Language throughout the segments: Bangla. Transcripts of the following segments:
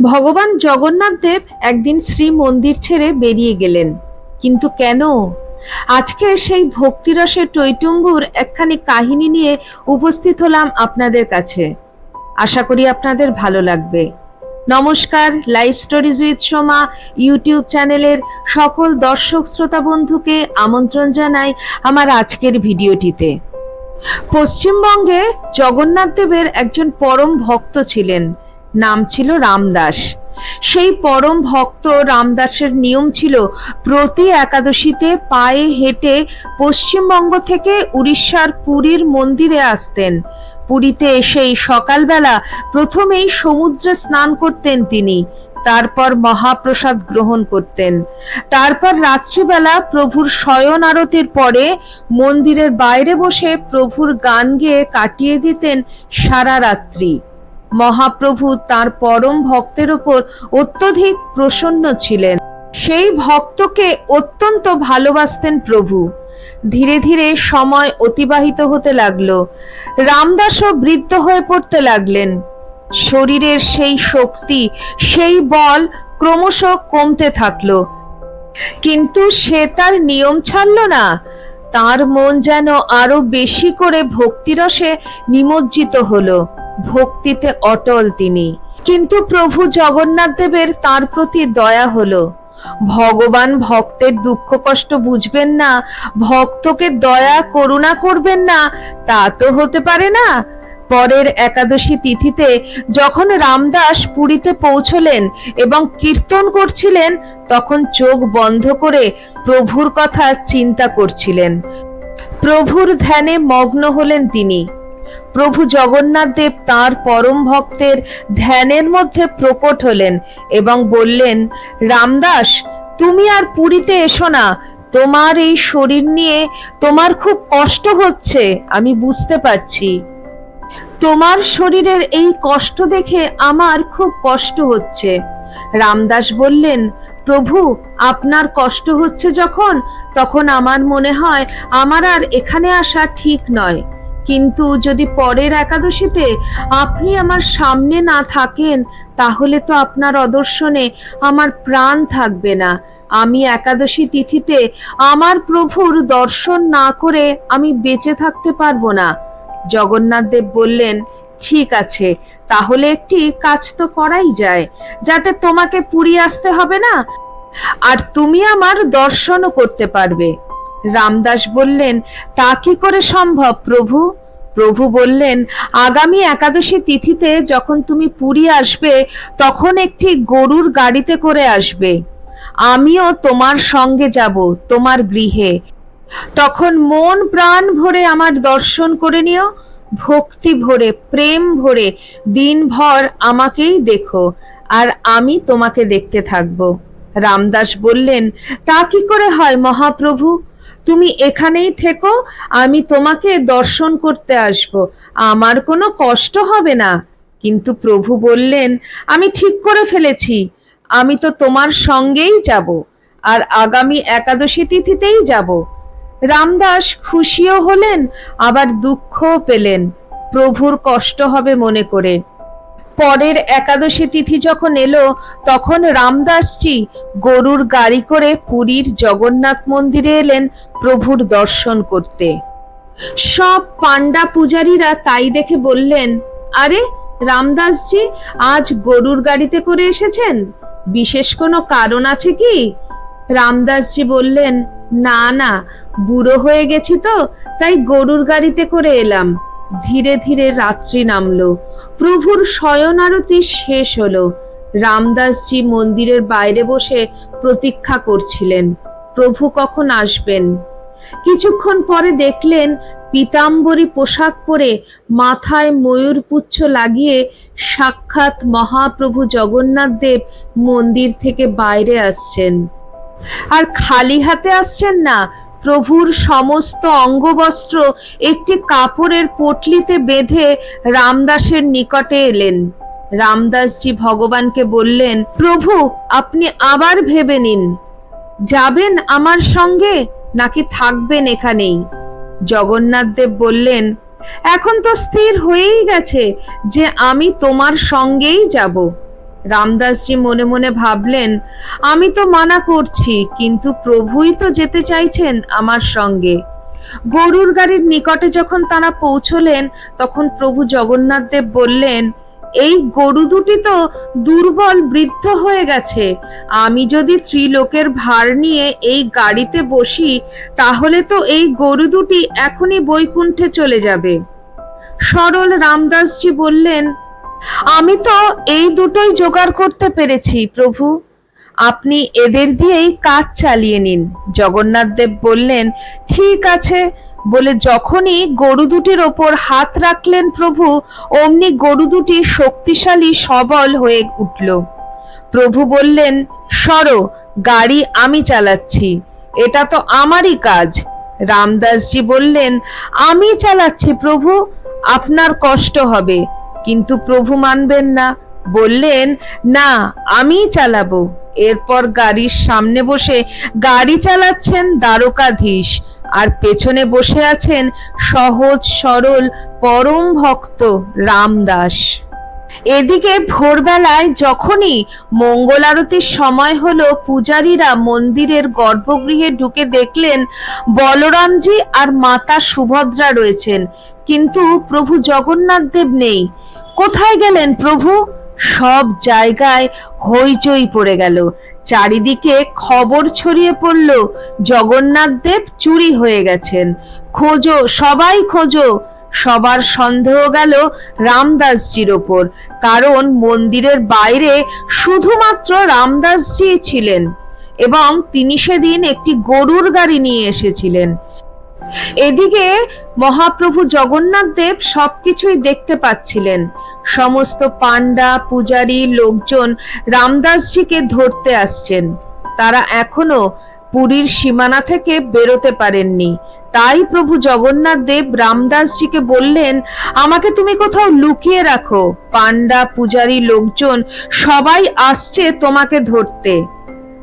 ভগবান জগন্নাথ দেব একদিন শ্রী মন্দির ছেড়ে বেরিয়ে গেলেন। কিন্তু কেন? আজকে সেই ভক্তিরসের টৈটুম্বুর একখানি কাহিনী নিয়ে উপস্থিত হলাম আপনাদের কাছে। আশা করি আপনাদের ভালো লাগবে। নমস্কার live stories with Soma YouTube চ্যানেলের সকল দর্শক শ্রোতা বন্ধুকে আমন্ত্রণ জানাই আমার আজকের ভিডিওটিতে। পশ্চিমবঙ্গে জগন্নাথ দেবের একজন পরম ভক্ত ছিলেন। নাম ছিল রামদাস। সেই পরম ভক্ত রামদাসের নিয়ম ছিল, প্রতি একাদশীতে পায়ে হেঁটে পশ্চিমবঙ্গ থেকে উড়িষ্যার পুরীর মন্দিরে আসতেন। পুরীতে সেই সকালবেলা প্রথমেই সমুদ্রে স্নান করতেন তিনি, তারপর মহাপ্রসাদ গ্রহণ করতেন। তারপর রাত্রিবেলা প্রভুর শয়ন আরতির পরে মন্দিরের বাইরে বসে প্রভুর গান গেয়ে কাটিয়ে দিতেন সারা রাত্রি। মহাপ্রভু তার পরম ভক্তের উপর অত্যধিক প্রসন্ন ছিলেন। সেই ভক্তকে অত্যন্ত ভালোবাসতেন প্রভু। ধীরে ধীরে সময় অতিবাহিত হতে লাগল। রামদাসও বৃদ্ধ হয়ে পড়তে লাগলেন। শরীরের সেই শক্তি, সেই বল ক্রমশ কমতে থাকল। কিন্তু সে তার নিয়ম ছাড়ল না। তার মন যেন আরও বেশি করে ভক্তিরসে নিমজ্জিত হলো। ভক্তিতে অটল তিনি। কিন্তু প্রভু জগন্নাথ দেবের তার প্রতি দয়া হলো। ভগবান ভক্তের দুঃখ কষ্ট বুঝবেন না, ভক্তকে দয়া, করুণা করবেন না, তা তো হতে পারে না। পরের একাদশী তিথিতে যখন রামদাস পুরীতে পৌঁছলেন এবং কীর্তন করছিলেন, তখন চোখ বন্ধ করে প্রভুর কথা চিন্তা করছিলেন। প্রভুর ধ্যানে মগ্ন হলেন তিনি। প্রভু জগন্নাথ দেব তাঁর পরম ভক্তের ধ্যানের মধ্যে প্রকট হলেন এবং বললেন, রামদাস, তুমি আর পুরীতে এসো না। তোমার এই শরীর নিয়ে তোমার খুব কষ্ট হচ্ছে, আমি বুঝতে পারছি। তোমার শরীরের এই কষ্ট দেখে আমার খুব কষ্ট হচ্ছে। রামদাস বললেন, প্রভু, আপনার কষ্ট হচ্ছে যখন? তখন আমার মনে হয় আমার আর এখানে আসা ঠিক নয়। কিন্তু যদি পরের একাদশীতে আপনি আমার সামনে না থাকেন, তাহলে তো আপনার অদর্শনে আমার প্রাণ থাকবে না। আমি একাদশী তিথিতে আমার প্রভুর দর্শন না করে আমি বেঁচে থাকতে পারব না। জগন্নাথ দেব বললেন, ঠিক আছে, তাহলে একটি কাজ তো করাই যায়, যাতে তোমাকে পুরী আসতে হবে না, আর তুমি আমার দর্শনও করতে পারবে। রামদাস বললেন, তা কি করে সম্ভব প্রভু? প্রভু বললেন, আগামী একাদশী তিথিতে যখন তুমি পুরী আসবে, তখন একটি গরুর গাড়িতে করে আসবে। আমিও তোমার সঙ্গে যাব, তোমার গৃহে। তখন মন প্রাণ ভরে আমার দর্শন করে নিও, ভক্তি ভরে, প্রেম ভরে, দিনভর আমাকেই দেখো, আর আমি তোমাকে দেখতে থাকব। রামদাস বললেন, তা কি করে হয় মহাপ্রভু? তুমি এখানেই থেকো, আমি তোমাকে দর্শন করতে আসব। আমার কোনো কষ্ট হবে না। কিন্তু প্রভু বললেন, আমি ঠিক করে ফেলেছি। আমি তো তোমার সঙ্গেই যাব আর আগামী একাদশী তিথিতেই যাব। রামদাস খুশিও হলেন, আবার দুঃখও পেলেন। প্রভুর কষ্ট হবে মনে করে। পরের একাদশী তিথি যখন এলো, তখন রামদাসজি গরুর গাড়ি করে পুরীর জগন্নাথ মন্দিরে এলেন প্রভুর দর্শন করতে। সব পান্ডা পূজারীরা তাই দেখে বললেন, আরে রামদাসজি, আজ গরুর গাড়িতে করে এসেছেন? বিশেষ কোনো কারণ আছে কি? রামদাসজি বললেন, না না, বুড়ো হয়ে গেছি তো, তাই গরুর গাড়িতে করে এলাম। ধীরে ধীরে রাত্রি নামলো। প্রভুর শয়ন আরতি শেষ হলো। রামদাসজি মন্দিরের বাইরে বসে প্রতীক্ষা করছিলেন, প্রভু কখন আসবেন? কিছুক্ষণ পরে দেখলেন পীতাম্বরী পোশাক পরে মাথায় ময়ূরপুচ্ছ লাগিয়ে সাক্ষাৎ মহাপ্রভু জগন্নাথ দেব মন্দির থেকে বাইরে আসছেন। আর খালি হাতে আসছেন না প্রভুর সমস্ত অঙ্গবস্ত্র একটি কাপড়ের পটলিতে বেঁধে রামদাসের নিকটে এলেন। রামদাসজি ভগবানকে বললেন, প্রভু, আপনি আবার ভেবে নিন। যাবেন আমার সঙ্গে নাকি থাকবেন এখানেই? জগন্নাথ দেব বললেন, এখন তো স্থির হয়েই গেছে যে আমি তোমার সঙ্গেই যাব। রামদাসজি মনে মনে ভাবলেন, আমি তো মানা করছি, কিন্তু প্রভুই তো যেতে চাইছেন আমার সঙ্গে। গরুর গাড়ির নিকটে যখন তারা পৌঁছলেন, তখন প্রভু জগন্নাথ দেব বললেন, এই গরু দুটি তো দুর্বল বৃদ্ধ হয়ে গেছে। আমি যদি ত্রিলোকের ভার নিয়ে এই গাড়িতে বসি, তাহলে তো এই গরু দুটি এখনই বৈকুণ্ঠে চলে যাবে। সরল রামদাসজি বললেন আমি তো এই দুটোই জোগাড় করতে পেরেছি, প্রভু। আপনি এদের দিয়েই কাজ চালিয়ে নিন। জগন্নাথ দেব বললেন, ঠিক আছে। বলে যখনই গরু দুটির ওপর হাত রাখলেন প্রভু, অমনি গরু দুটি শক্তিশালী সবল হয়ে উঠল। প্রভু বললেন, সরো, গাড়ি আমি চালাচ্ছি, এটা তো আমারই কাজ। রামদাসজি বললেন, আমি চালাচ্ছি প্রভু, আপনার কষ্ট হবে। কিন্তু প্রভু মানবেন না। বললেন, না আমি চালাবো। এরপর গাড়ির সামনে বসে, গাড়ি চালাচ্ছেন দ্বারকাধীশ, আর পেছনে বসে আছেন সহজ, সরল, পরম ভক্ত রামদাস। এদিকে ভোরবেলায় যখনই মঙ্গল আরতির সময় হলো, পূজারীরা মন্দিরের গর্ভগৃহে ঢুকে দেখলেন, বলরামজি আর মাতা সুভদ্রা রয়েছেন। কিন্তু প্রভু জগন্নাথ দেব নেই। কোথায় গেলেন প্রভু? সব জায়গায় হইচই পড়ে গেল। চারিদিকে খবর ছড়িয়ে পড়ল, জগন্নাথ দেব চুরি হয়ে গেছেন। খোঁজো, সবাই খোঁজো। সবার সন্দেহ গেল রামদাসজির ওপর, কারণ মন্দিরের বাইরে শুধুমাত্র রামদাসজি ছিলেন এবং তিনি সেদিন একটি গরুর গাড়ি নিয়ে এসেছিলেন। এদিকে মহাপ্রভু জগন্নাথ দেব সবকিছুই দেখতে পাচ্ছিলেন। সমস্ত পান্ডা পূজারী, লোকজন রামদাসজিকে ধরতে আসছেন। তারা এখনও পুরীর সীমানা থেকে বেরোতে পারেননি। তাই প্রভু জগন্নাথ দেব রামদাসজিকে বললেন, আমাকে তুমি কোথাও লুকিয়ে রাখো। পান্ডা পূজারী, লোকজন সবাই আসছে তোমাকে ধরতে।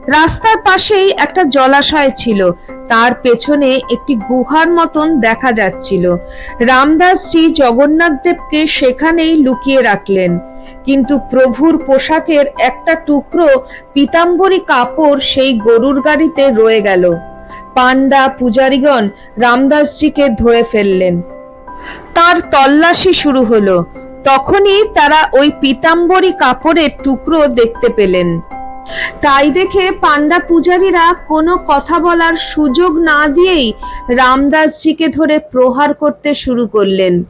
রাস্তার পাশেই একটা জলাশয় ছিল। তার পেছনে একটি গুহার মতন দেখা যাচ্ছিল। রামদাসজি জগন্নাথ দেবকে সেখানেই লুকিয়ে রাখলেন। কিন্তু প্রভুর পোশাকের একটা টুকরো পিতাম্বরী কাপড় সেই গরুর গাড়িতে রয়ে গেল। পান্ডা পূজারীগণ রামদাসজিকে ধরে ফেললেন। তার তল্লাশি শুরু হলো। তখনই তারা ওই পিতাম্বরী কাপড়ের টুকরো দেখতে পেলেন। তাই দেখে পান্ডা পূজারীরা কোনো কথা বলার সুযোগ না দিয়েই রামদাসজিকে ধরে প্রহার করতে শুরু করলেন।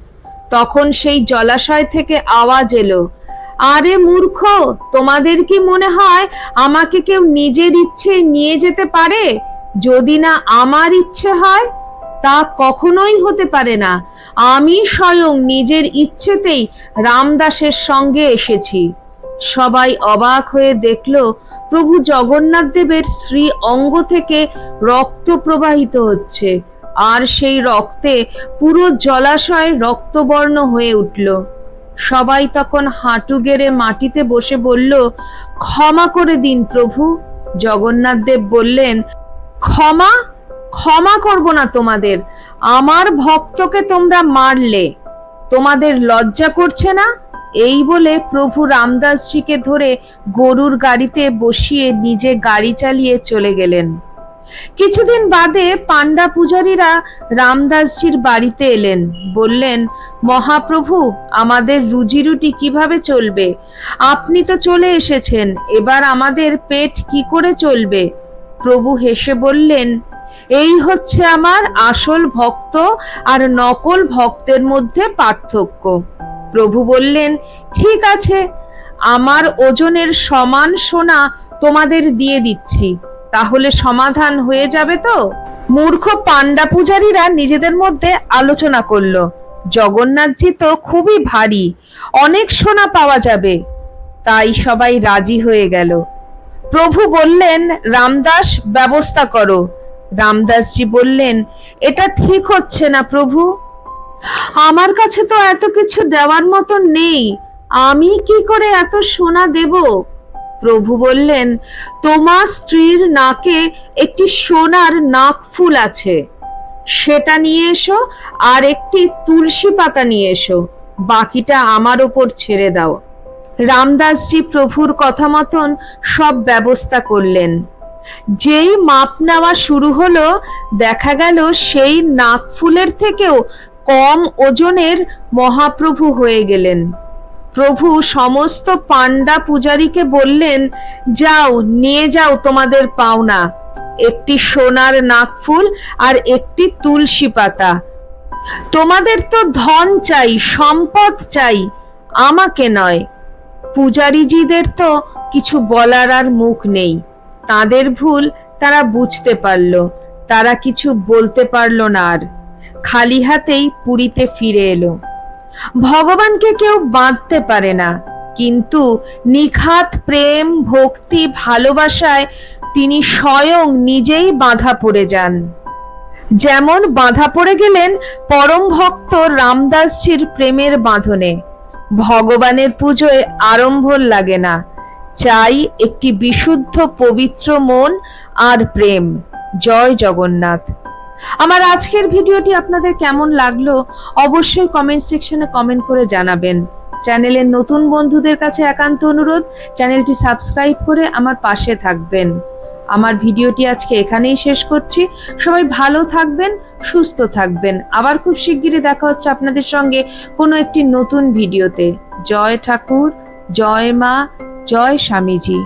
তখন সেই জলাশয় থেকে আওয়াজ এলো, আরে মূর্খ, তোমাদের কি মনে হয় আমাকে কেউ নিজের ইচ্ছে নিয়ে যেতে পারে? যদি না আমার ইচ্ছে হয়, তা কখনোই হতে পারে না। আমি স্বয়ং নিজের ইচ্ছেতেই রামদাসের সঙ্গে এসেছি। সবাই অবাক হয়ে দেখল প্রভু জগন্নাথ দেবের শ্রী অঙ্গ থেকে রক্ত প্রবাহিত হচ্ছে, আর সেই রক্তে পুরো জলাশয় রক্তবর্ণ হয়ে উঠল। সবাই তখন হাঁটু গেড়ে মাটিতে বসে বলল, ক্ষমা করে দিন প্রভু। জগন্নাথ দেব বললেন, ক্ষমা ক্ষমা করব না তোমাদের। আমার ভক্তকে তোমরা মারলে। তোমাদের লজ্জা করছে না? এই বলে প্রভু রামদাসজিকে ধরে গরুর গাড়িতে বসিয়ে নিজে গাড়ি চালিয়ে চলে গেলেন। কিছুদিন বাদে পান্ডা পূজারীরা রামদাসজির বাড়িতে এলেন। বললেন, মহাপ্রভু, আমাদের রুজি রুটি কীভাবে চলবে? আপনি তো চলে এসেছেন, এবার আমাদের পেট কি করে চলবে? প্রভু হেসে বললেন, এই হচ্ছে আমার আসল ভক্ত আর নকল ভক্তের মধ্যে পার্থক্য। প্রভু বললেন, ঠিক আছে, আমার ওজনের সমান সোনা তোমাদের দিয়ে দিচ্ছি, তাহলে সমাধান হয়ে যাবে তো? মূর্খ পান্ডা পূজারীরা নিজেদের মধ্যে আলোচনা করল। জগন্নাথজি তো খুবই ভারী, অনেক সোনা পাওয়া যাবে। তাই সবাই রাজি হয়ে গেল। প্রভু বললেন, রামদাস, ব্যবস্থা করো। রামদাসজি বললেন, এটা ঠিক হচ্ছে না প্রভু। আমার কাছে তো এত কিছু দেওয়ার মতো নেই। আমি কি করে এত সোনা দেব? প্রভু বললেন, তোমার স্ত্রীর নাকে একটি সোনার নাক ফুল আছে। সেটা নিয়ে এসো আর একটি তুলসী পাতা নিয়ে এসো। বাকিটা আমার ওপর ছেড়ে দাও। রামদাসজি প্রভুর কথা মতন সব ব্যবস্থা করলেন। যেই মাপ নেওয়া শুরু হলো, দেখা গেল সেই নাক ফুলের থেকেও কম ওজনের মহাপ্রভু হয়ে গেলেন। প্রভু সমস্ত পাণ্ডা পূজারীকে বললেন, যাও, নিয়ে যাও তোমাদের পাওনা। একটি সোনার নাকফুল আর একটি তুলসী পাতা। তোমাদের তো ধন চাই, সম্পদ চাই, আমাকে নয়। পূজারীজিদের তো কিছু বলার আর মুখ নেই। তাদের ভুল তারা বুঝতে পারল, তারা কিছু বলতে পারল না আর। খালি হাতেই পুরীতে ফিরে এলো। ভগবানকে কেউ বাঁধতে পারে না, কিন্তু নিখাত প্রেম, ভক্তি, ভালোবাসায় তিনি স্বয়ং নিজেই বাঁধা পড়ে যান। যেমন বাঁধা পড়ে গেলেন পরম ভক্ত রামদাসজির প্রেমের বাঁধনে। ভগবানের পুজোয় আড়ম্বর লাগে না, চাই একটি বিশুদ্ধ পবিত্র মন আর প্রেম। জয় জগন্নাথ। আমার আজকের ভিডিওটি আপনাদের কেমন লাগল অবশ্যই কমেন্ট সেকশনে কমেন্ট করে জানাবেন। চ্যানেলের নতুন বন্ধুদের কাছে একান্ত অনুরোধ চ্যানেলটি সাবস্ক্রাইব করে আমার পাশে থাকবেন। আমার ভিডিওটি আজকে এখানেই শেষ করছি। সবাই ভালো থাকবেন, সুস্থ থাকবেন। আবার খুব শিগগিরই দেখা হচ্ছে আপনাদের সঙ্গে কোনো একটি নতুন ভিডিওতে। জয় ঠাকুর, জয় মা, জয় স্বামীজি।